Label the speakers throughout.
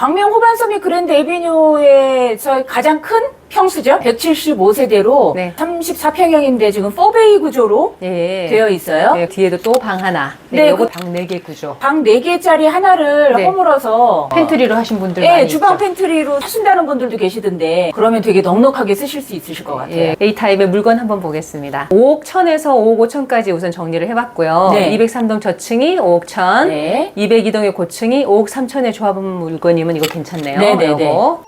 Speaker 1: 광명 호반섬이 그랜드 에비뉴에서 가장 큰 평수죠. 175세대로
Speaker 2: 네.
Speaker 1: 34평형인데 지금 4베이 구조로
Speaker 2: 예.
Speaker 1: 되어 있어요.
Speaker 2: 네, 뒤에도 또 방 하나.
Speaker 1: 네,
Speaker 2: 네, 요거
Speaker 1: 그-
Speaker 2: 방 네 개 구조.
Speaker 1: 방 4개짜리 하나를
Speaker 2: 네.
Speaker 1: 허물어서
Speaker 2: 팬트리로 하신 분들
Speaker 1: 예,
Speaker 2: 많이
Speaker 1: 주방
Speaker 2: 있죠.
Speaker 1: 팬트리로 하신다는 분들도 계시던데 그러면 되게 넉넉하게 쓰실 수 있으실 것 같아요.
Speaker 2: 예, A타입의 물건 한번 보겠습니다. 5억 1000에서 5억 5천까지 우선 정리를 해봤고요.
Speaker 1: 네.
Speaker 2: 203동 저층이 5억 1000,
Speaker 1: 네.
Speaker 2: 202동의 고층이 5억 3천에 조합은 물건이면 이거 괜찮네요.
Speaker 1: 네, 네, 네.
Speaker 2: 요거.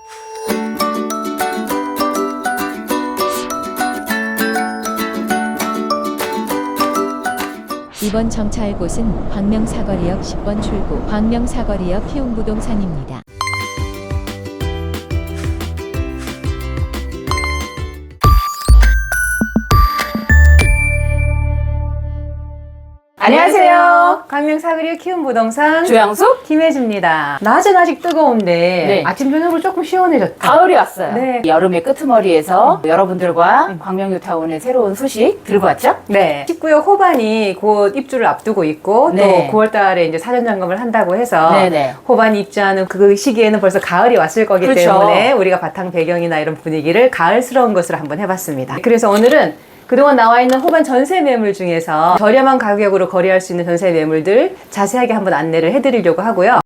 Speaker 3: 이번 정차할 곳은 광명사거리역 10번 출구 광명사거리역 희웅부동산입니다.
Speaker 1: 안녕하세요.
Speaker 2: 강명 사그리의 키운 부동산
Speaker 1: 조양숙
Speaker 2: 김혜주입니다. 낮은 아직 뜨거운데
Speaker 1: 네.
Speaker 2: 아침 저녁으로 조금 시원해졌다.
Speaker 1: 가을이 왔어요.
Speaker 2: 네.
Speaker 1: 여름의 끄트머리에서 여러분들과 광명유타운의 새로운 소식 들고 왔죠?
Speaker 2: 네. 19역 호반이 곧 입주를 앞두고 있고
Speaker 1: 네.
Speaker 2: 또 9월 달에 이제 사전 점검을 한다고 해서
Speaker 1: 네네.
Speaker 2: 호반이 입주하는 그 시기에는 벌써 가을이 왔을 거기
Speaker 1: 그렇죠.
Speaker 2: 때문에 우리가 바탕 배경이나 이런 분위기를 가을스러운 것으로 한번 해봤습니다. 그래서 오늘은 그동안 나와 있는 호반 전세 매물 중에서 저렴한 가격으로 거래할 수 있는 전세 매물들 자세하게 한번 안내를 해드리려고 하고요.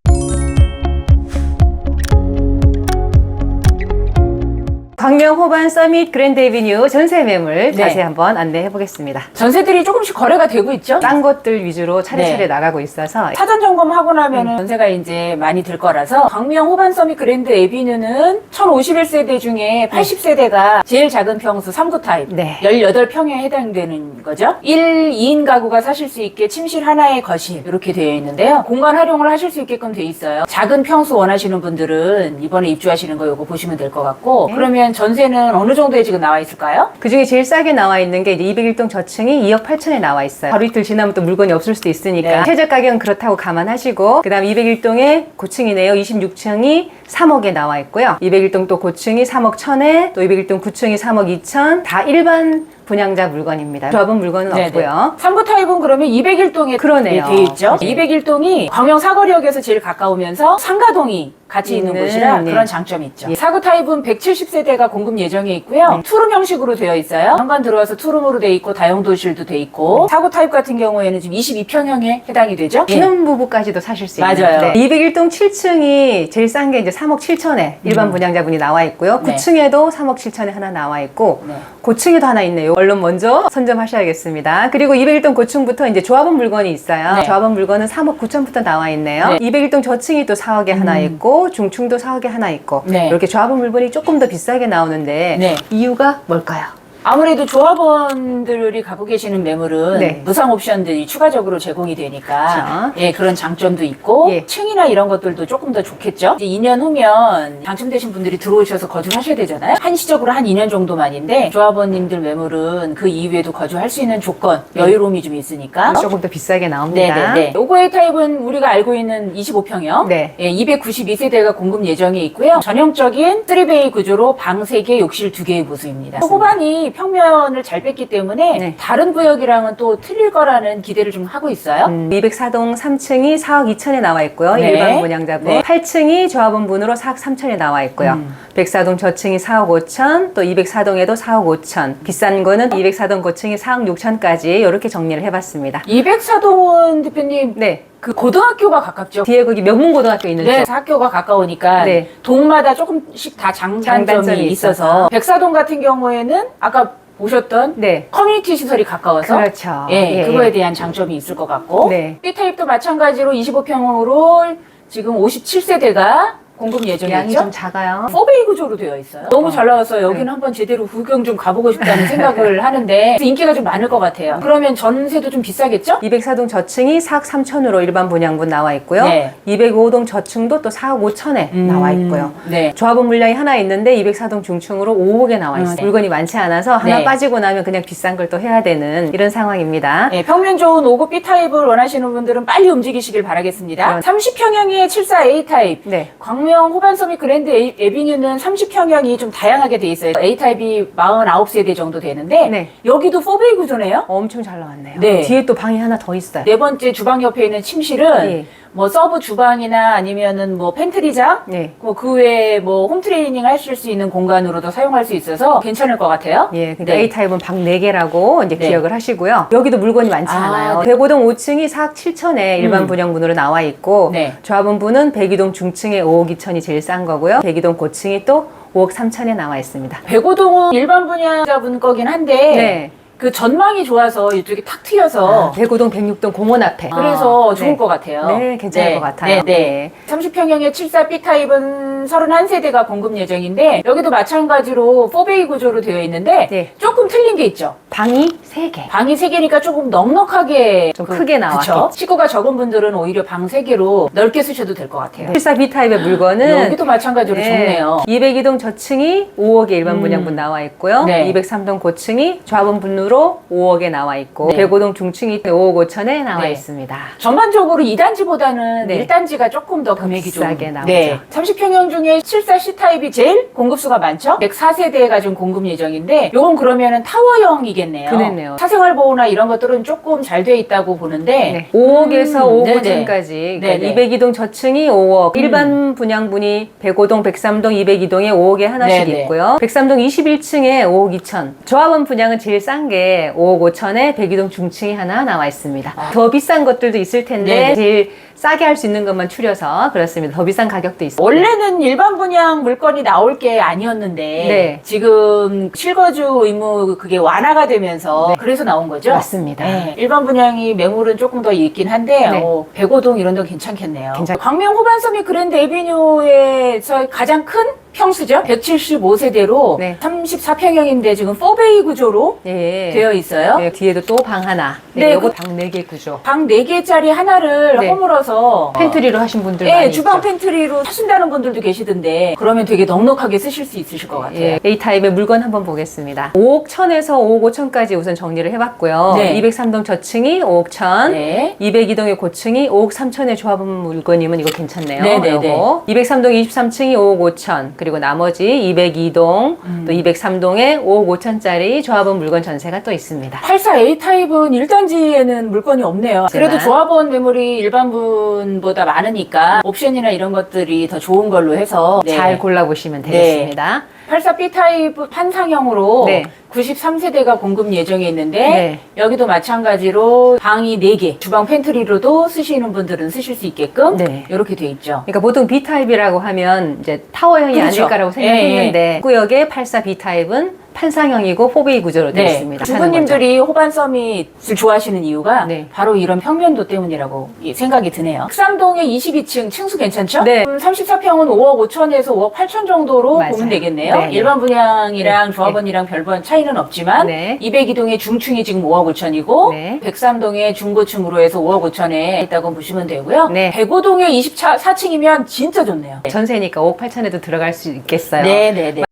Speaker 2: 광명 호반 서밋 그랜드 에비뉴 전세 매물 자세히 한번 안내해 보겠습니다.
Speaker 1: 전세들이 조금씩 거래가 되고 있죠?
Speaker 2: 딴 것들 위주로 차례차례
Speaker 1: 네.
Speaker 2: 나가고 있어서
Speaker 1: 사전 점검하고 나면은
Speaker 2: 음.
Speaker 1: 전세가 이제 많이 들 거라서 광명 호반 서밋 그랜드 에비뉴는 1051세대 중에 80세대가 제일 작은 평수 3구 타입
Speaker 2: 네.
Speaker 1: 18평에 해당되는 거죠. 1, 2인 가구가 사실 수 있게 침실 하나에 거실 이렇게 되어 있는데요. 공간 활용을 하실 수 있게끔 돼 있어요. 작은 평수 원하시는 분들은 이번에 입주하시는 거 이거 보시면 될 것 같고
Speaker 2: 네.
Speaker 1: 그러면 전세는 어느 정도에 지금 나와 있을까요?
Speaker 2: 그 중에 제일 싸게 나와 있는 게 이제 201동 저층이 2억 8천에 나와 있어요. 하루 이틀 지나면 또 물건이 없을 수도 있으니까
Speaker 1: 네.
Speaker 2: 최저 가격은 그렇다고 감안하시고 그다음 201동의 고층이네요. 26층이 3억에 나와 있고요. 201동 또 고층이 3억 1천에 또 201동 9층이 3억 2천 다 일반 분양자 물건입니다. 조합은 물건은 없고요.
Speaker 1: 3구 타입은 그러면 201동에
Speaker 2: 그러네요.
Speaker 1: 돼 있죠.
Speaker 2: 네.
Speaker 1: 201동이 광명 사거리역에서 제일 가까우면서 상가동이 같이 있는
Speaker 2: 있는,
Speaker 1: 곳이라
Speaker 2: 네.
Speaker 1: 그런 장점이 있죠.
Speaker 2: 예.
Speaker 1: 4구 타입은 170세대가 공급 예정에 있고요. 투룸 형식으로 되어 있어요. 현관 들어와서 투룸으로 돼 있고 다용도실도 돼 있고 4구 타입 같은 경우에는 지금 22평형에 해당이 되죠. 예.
Speaker 2: 신혼부부까지도 사실 수 있는.
Speaker 1: 맞아요.
Speaker 2: 201동 7층이 제일 싼 게 이제 3억 7천에 일반 분양자분이 나와 있고요.
Speaker 1: 음. 네.
Speaker 2: 9층에도 3억 7천에 하나 나와 있고
Speaker 1: 네.
Speaker 2: 고층에도 하나 있네요. 얼른 먼저 선점하셔야겠습니다. 그리고 201동 고층부터 이제 조합원 물건이 있어요.
Speaker 1: 네.
Speaker 2: 조합원 물건은 3억 9천부터 나와 있네요.
Speaker 1: 네.
Speaker 2: 201동 저층이 또 4억에 하나 있고 중층도 4억에 하나 있고
Speaker 1: 네.
Speaker 2: 이렇게 조합원 물건이 조금 더 비싸게 나오는데
Speaker 1: 네.
Speaker 2: 이유가 뭘까요?
Speaker 1: 아무래도 조합원들이 갖고 계시는 매물은
Speaker 2: 네.
Speaker 1: 무상 옵션들이 추가적으로 제공이 되니까. 예, 그런 장점도 있고
Speaker 2: 예.
Speaker 1: 층이나 이런 것들도 조금 더 좋겠죠. 이제 2년 후면 당첨되신 분들이 들어오셔서 거주하셔야 되잖아요. 한시적으로 한 2년 정도만인데 조합원님들 매물은 그 이후에도 거주할 수 있는 조건, 여유로움이 좀 있으니까
Speaker 2: 조금 더 비싸게 나옵니다.
Speaker 1: 네네네. 오고의 타입은 우리가 알고 있는 25평형.
Speaker 2: 네.
Speaker 1: 예, 292세대가 공급 예정에 있고요. 전형적인 3베이 구조로 방 3개, 욕실 2개의 보수입니다. 호반이 평면을 잘 뺐기 때문에
Speaker 2: 네.
Speaker 1: 다른 구역이랑은 또 틀릴 거라는 기대를 좀 하고 있어요.
Speaker 2: 음, 204동 3층이 4억 2천에 나와 있고요.
Speaker 1: 네.
Speaker 2: 일반 분양자분.
Speaker 1: 네.
Speaker 2: 8층이 조합원 분으로 4억 3천에 나와 있고요.
Speaker 1: 음.
Speaker 2: 104동 저층이 4억 5천, 또 204동에도 4억 5천. 비싼 거는 204동 고층이 4억 6천까지 이렇게 정리를 해봤습니다.
Speaker 1: 204동은 대표님
Speaker 2: 네.
Speaker 1: 그 고등학교가 가깝죠.
Speaker 2: 뒤에 거기 명문고등학교 있는
Speaker 1: 네,
Speaker 2: 쪽.
Speaker 1: 학교가 가까우니까
Speaker 2: 네.
Speaker 1: 동마다 조금씩 다 장단점이,
Speaker 2: 장단점이
Speaker 1: 있어서
Speaker 2: 있어서.
Speaker 1: 백사동 같은 경우에는 아까 보셨던
Speaker 2: 네.
Speaker 1: 커뮤니티 시설이 가까워서
Speaker 2: 그렇죠.
Speaker 1: 예,
Speaker 2: 예,
Speaker 1: 그거에
Speaker 2: 예.
Speaker 1: 대한 장점이 있을 것 같고
Speaker 2: 네.
Speaker 1: B 타입도 마찬가지로 25평으로 지금 57세대가 공급 예정이
Speaker 2: 양이
Speaker 1: 있죠.
Speaker 2: 좀 작아요.
Speaker 1: 4베이 구조로 되어 있어요. 너무 잘 나와서 여기는
Speaker 2: 네.
Speaker 1: 한번 제대로 구경 좀 가보고 싶다는 생각을 하는데 인기가 좀 많을 것 같아요. 그러면 전세도 좀 비싸겠죠?
Speaker 2: 204동 저층이 4억 3천으로 일반 분양분 나와 있고요.
Speaker 1: 네.
Speaker 2: 205동 저층도 또 4억 5천에 나와 있고요.
Speaker 1: 네.
Speaker 2: 조합원 물량이 하나 있는데 204동 중층으로 5억에 나와 있어요.
Speaker 1: 음, 네.
Speaker 2: 물건이 많지 않아서 하나
Speaker 1: 네.
Speaker 2: 빠지고 나면 그냥 비싼 걸 또 해야 되는 이런 상황입니다.
Speaker 1: 네, 평면 좋은 5급 B 타입을 원하시는 분들은 빨리 움직이시길 바라겠습니다.
Speaker 2: 그럼.
Speaker 1: 30평형의 74A 타입.
Speaker 2: 네.
Speaker 1: 광명 호반섬이 그랜드 에비뉴는 30평형이 좀 다양하게 돼 있어요. A 타입이 49세대 정도 되는데
Speaker 2: 네.
Speaker 1: 여기도 4베이 구조네요.
Speaker 2: 엄청 잘 나왔네요.
Speaker 1: 네.
Speaker 2: 뒤에 또 방이 하나 더 있어요.
Speaker 1: 네 번째 주방 옆에 있는 침실은
Speaker 2: 예.
Speaker 1: 뭐 서브 주방이나 아니면은 뭐 팬트리장
Speaker 2: 네.
Speaker 1: 뭐 그 외에 뭐 홈트레이닝 하실 수 있는 공간으로도 사용할 수 있어서 괜찮을 것 같아요.
Speaker 2: 예, 근데
Speaker 1: 네.
Speaker 2: A타입은 방 4개라고 이제
Speaker 1: 네.
Speaker 2: 기억을 하시고요. 여기도 물건이 많지
Speaker 1: 아,
Speaker 2: 않아요.
Speaker 1: 네.
Speaker 2: 대고동 5층이 4억 7천에 일반
Speaker 1: 음.
Speaker 2: 분양분으로 나와 있고
Speaker 1: 네.
Speaker 2: 조합원분은 백이동 중층에 5억 2천이 제일 싼 거고요. 백이동 고층이 또 5억 3천에 나와 있습니다.
Speaker 1: 백오동은 일반 분야자분 거긴 한데
Speaker 2: 네.
Speaker 1: 그 전망이 좋아서 이쪽이 탁 트여서
Speaker 2: 백오동 106동 공원 앞에.
Speaker 1: 그래서
Speaker 2: 아,
Speaker 1: 좋을
Speaker 2: 네.
Speaker 1: 것 같아요.
Speaker 2: 네, 괜찮을 것 같아요.
Speaker 1: 네, 네. 30평형의 74B 타입은 31세대가 공급 예정인데 여기도 마찬가지로 4베이 구조로 되어 있는데
Speaker 2: 네.
Speaker 1: 조금 틀린 게 있죠.
Speaker 2: 방이 3개.
Speaker 1: 방이 3개니까 조금 넉넉하게
Speaker 2: 좀 크게 나왔겠지.
Speaker 1: 그쵸? 식구가 적은 분들은 오히려 방 3개로 넓게 쓰셔도 될 것 같아요.
Speaker 2: 74B 타입의 물건은
Speaker 1: 여기도 마찬가지로 좋네요.
Speaker 2: 202동 저층이 5억에 일반
Speaker 1: 음.
Speaker 2: 분양분 나와 있고요.
Speaker 1: 네.
Speaker 2: 203동 고층이 조합원 분으로 5억에 나와 있고
Speaker 1: 네.
Speaker 2: 105동 중층이 5억 5천에 나와
Speaker 1: 네.
Speaker 2: 있습니다.
Speaker 1: 전반적으로 2단지보다는
Speaker 2: 네.
Speaker 1: 1단지가 조금 더 금액이 좀
Speaker 2: 비싸게 나오죠.
Speaker 1: 네. 30평형 중에 74C 타입이 제일 공급수가 많죠? 104세대가 지금 공급 예정인데 요건 그러면은 타워형이겠네요.
Speaker 2: 그렇네요.
Speaker 1: 사생활 보호나 이런 것들은 조금 잘 돼 있다고 보는데
Speaker 2: 네. 5억에서
Speaker 1: 음,
Speaker 2: 5억
Speaker 1: 네네.
Speaker 2: 5천까지
Speaker 1: 네네.
Speaker 2: 202동 저층이 5억
Speaker 1: 음.
Speaker 2: 일반 분양분이 105동 103동 202동에 5억에 하나씩
Speaker 1: 네네.
Speaker 2: 있고요 103동 21층에 5억 2천 조합원 분양은 제일 싼 게 5억 5천에 102동 중층이 하나 나와 있습니다
Speaker 1: 아.
Speaker 2: 더 비싼 것들도 있을 텐데
Speaker 1: 네네.
Speaker 2: 제일 싸게 할 수 있는 것만 추려서 그렇습니다 더 비싼 가격도 있습니다
Speaker 1: 원래는 일반 분양 물건이 나올 게 아니었는데
Speaker 2: 네.
Speaker 1: 지금 실거주 의무 그게 완화가 되면서
Speaker 2: 네.
Speaker 1: 그래서 나온 거죠?
Speaker 2: 맞습니다.
Speaker 1: 네. 일반 분양이 매물은 조금 더 있긴 한데
Speaker 2: 네.
Speaker 1: 어, 백오동 이런 데 괜찮겠네요.
Speaker 2: 괜찮-
Speaker 1: 광명 호반섬이 그랜드 에비뉴에서 가장 큰 평수죠? 175세대로
Speaker 2: 네.
Speaker 1: 34평형인데 지금 4베이 구조로
Speaker 2: 예.
Speaker 1: 되어 있어요.
Speaker 2: 네, 뒤에도 또 방 하나
Speaker 1: 네,
Speaker 2: 네, 요거
Speaker 1: 그-
Speaker 2: 방 4개 구조
Speaker 1: 방 4개짜리 하나를
Speaker 2: 네.
Speaker 1: 허물어서
Speaker 2: 팬트리로 하신 분들
Speaker 1: 예,
Speaker 2: 많이
Speaker 1: 주방
Speaker 2: 있죠.
Speaker 1: 팬트리로 하신다는 분들도 계시던데 그러면 되게 넉넉하게 쓰실 수 있으실 것 같아요.
Speaker 2: 예, A타입의 물건 한번 보겠습니다. 5억 1000에서 5억 5천까지 우선 정리를 해봤고요.
Speaker 1: 네.
Speaker 2: 203동 저층이 5억 1000,
Speaker 1: 네.
Speaker 2: 202동의 고층이 5억 3천의 조합은 물건이면 이거 괜찮네요.
Speaker 1: 네, 네,
Speaker 2: 요거. 203동 23층이 5억 5천, 그리고 나머지 202동,
Speaker 1: 음.
Speaker 2: 또 203동에 5억 5천짜리 조합은 물건 전세가 또 있습니다.
Speaker 1: 84A 타입은 1단지에는 물건이 없네요. 그래도 조합원 매물이 일반분보다 많으니까 옵션이나 이런 것들이 더 좋은 걸로 해서 네.
Speaker 2: 잘 골라보시면
Speaker 1: 네.
Speaker 2: 되겠습니다.
Speaker 1: 84B 타입 판상형으로
Speaker 2: 네.
Speaker 1: 93세대가 공급 예정에 있는데
Speaker 2: 네.
Speaker 1: 여기도 마찬가지로 방이 4개, 주방 팬트리로도 쓰시는 분들은 쓰실 수 있게끔
Speaker 2: 네.
Speaker 1: 이렇게 돼 있죠.
Speaker 2: 그러니까 보통 B타입이라고 하면 이제 타워형이
Speaker 1: 그렇죠.
Speaker 2: 아닐까라고 생각했는데
Speaker 1: 예,
Speaker 2: 구역의 84B타입은 판상형이고 4베이 구조로 되어 있습니다.
Speaker 1: 네. 주부님들이 호반 서밋을 좋아하시는 이유가
Speaker 2: 네.
Speaker 1: 바로 이런 평면도 때문이라고 이 생각이 드네요. 흑삼동의 22층 층수 괜찮죠?
Speaker 2: 네.
Speaker 1: 음, 34평은 5억 5천에서 5억 8천 정도로
Speaker 2: 맞아요.
Speaker 1: 보면 되겠네요.
Speaker 2: 네, 네.
Speaker 1: 일반 분양이랑
Speaker 2: 네.
Speaker 1: 조합원이랑 별반 차이는 없지만
Speaker 2: 네.
Speaker 1: 202동의 중층이 지금 5억 5천이고
Speaker 2: 네.
Speaker 1: 103동의 중고층으로 해서 5억 5천에 있다고 보시면 되고요.
Speaker 2: 네.
Speaker 1: 105동의 24층이면 진짜 좋네요.
Speaker 2: 전세니까 5억 8천에도 들어갈 수 있겠어요.
Speaker 1: 네, 네, 네.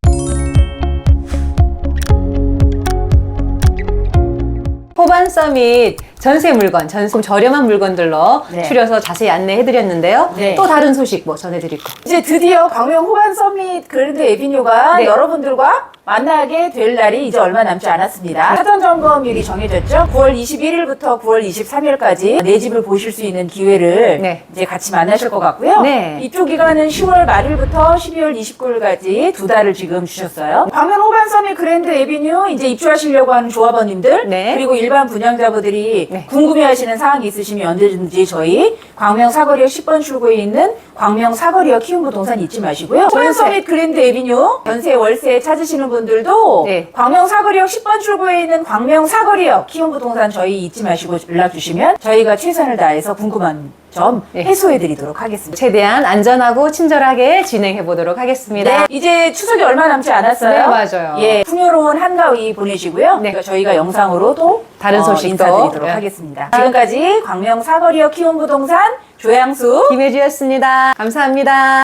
Speaker 2: 호반 서밋 전세 물건, 전세 저렴한 물건들로
Speaker 1: 네.
Speaker 2: 추려서 자세히 안내해드렸는데요.
Speaker 1: 네.
Speaker 2: 또 다른 소식 뭐 전해드릴 거.
Speaker 1: 이제 드디어 광명 호반 서밋 그랜드 에비뉴가
Speaker 2: 네.
Speaker 1: 여러분들과 만나게 될 날이 이제 얼마 남지 않았습니다. 사전 점검일이 정해졌죠. 9월 21일부터 9월 23일까지 내 집을 보실 수 있는 기회를
Speaker 2: 네.
Speaker 1: 이제 같이 만나실 것 같고요.
Speaker 2: 네.
Speaker 1: 이쪽 기간은 10월 말일부터 12월 29일까지 두 달을 지금 주셨어요. 광명 호반 서밋 그랜드 에비뉴 이제 입주하시려고 하는 조합원님들
Speaker 2: 네.
Speaker 1: 그리고 일반 분양자분들이
Speaker 2: 네.
Speaker 1: 궁금해하시는 사항이 있으시면 언제든지 저희 광명 사거리역 10번 출구에 있는 광명 사거리역 키움 부동산 잊지 마시고요.
Speaker 2: 전세.
Speaker 1: 호반서밋 그랜드 에비뉴 전세 월세 찾으시는 분들도
Speaker 2: 네.
Speaker 1: 광명 사거리역 10번 출구에 있는 광명 사거리역 키움 부동산 저희 잊지 마시고 연락 주시면 저희가 최선을 다해서 궁금한 점
Speaker 2: 네.
Speaker 1: 해소해 드리도록 하겠습니다.
Speaker 2: 최대한 안전하고 친절하게 진행해 보도록 하겠습니다.
Speaker 1: 네, 이제 추석이 얼마 남지 않았어요.
Speaker 2: 네, 맞아요.
Speaker 1: 예, 풍요로운 한가위 보내시고요.
Speaker 2: 네.
Speaker 1: 그러니까 저희가 영상으로 또
Speaker 2: 다른
Speaker 1: 어,
Speaker 2: 소식도.
Speaker 1: 인사드리도록
Speaker 2: 네.
Speaker 1: 하겠습니다. 지금까지 광명 사거리역 키움부동산 조양수
Speaker 2: 김혜주였습니다. 감사합니다.